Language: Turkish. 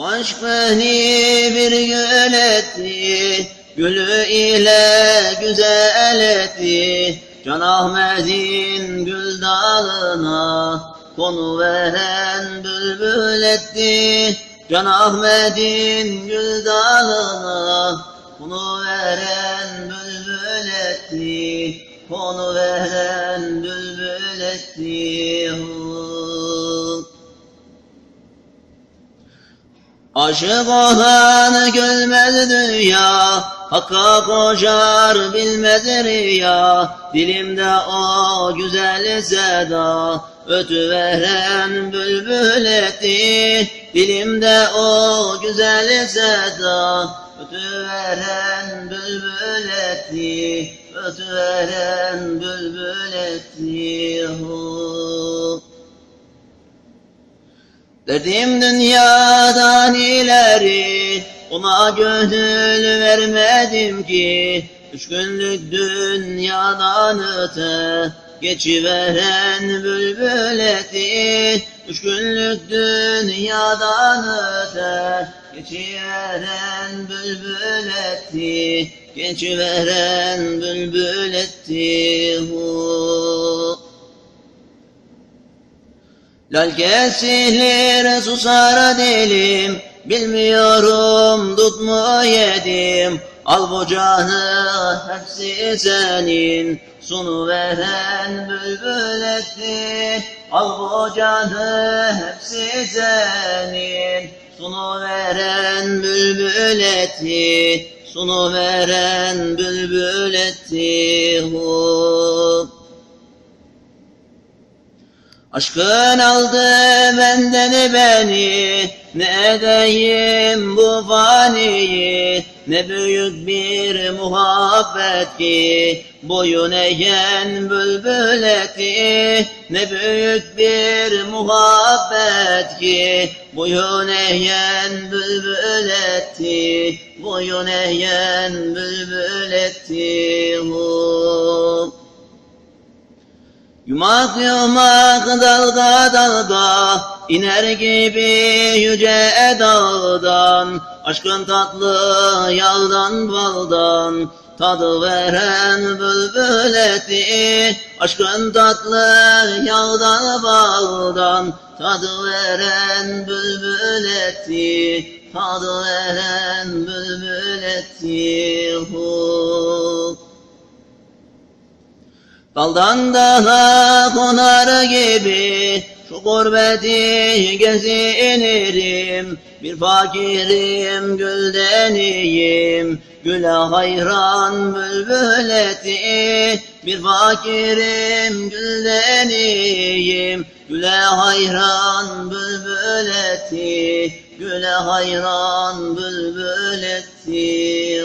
Aşk beni bir gül etti, gülü ile güzel etti. Can Ahmet'in gül dalına konu veren bülbül etti. Can Ahmet'in gül dalına konu veren bülbül etti. Konu veren bülbül etti. Hu. Aşık olan gülmez dünya, Hakka koşar bilmez riya, Dilimde o güzel seda, Ötüveren bülbül etti, Dilimde o güzel seda, Ötüveren bülbül etti, Ötüveren bülbül etti. Hu. Derdim dünyadan ileri, ona gönül vermedim ki, üç günlük dünyadan öte, geçiveren bülbül etti, üç günlük dünyadan öte, geçiveren bülbül etti, geçiveren bülbül etti. Hu. Lal kesilir susar dilim, bilmiyorum tut mu yedim. Al bu canı hepsi senin, sunu veren bülbül etti. Al bu canı hepsi senin, sunu veren bülbül etti. Sunu veren bülbül etti. Hu. Aşkın aldı benden beni, ne edeyim bu faniyi, ne büyük bir muhabbet ki, boyun eğen bülbül etti, ne büyük bir muhabbet ki, boyun eğen bülbül etti, boyun eğen bülbül etti. Hu. Yumak yumak dalga dalga iner gibi yüce dağdan. Aşkın tatlı yağdan baldan Tadı veren bülbül eti Aşkın tatlı yağdan baldan Tadı veren bülbül eti Tadı veren bülbül eti Hu. Daldan dala konar gibi şu gurbeti gezinirim Bir fakirim güldeniyim Güle hayran bülbül eti Bir fakirim güldeniyim Güle hayran bülbül eti Güle hayran bülbül eti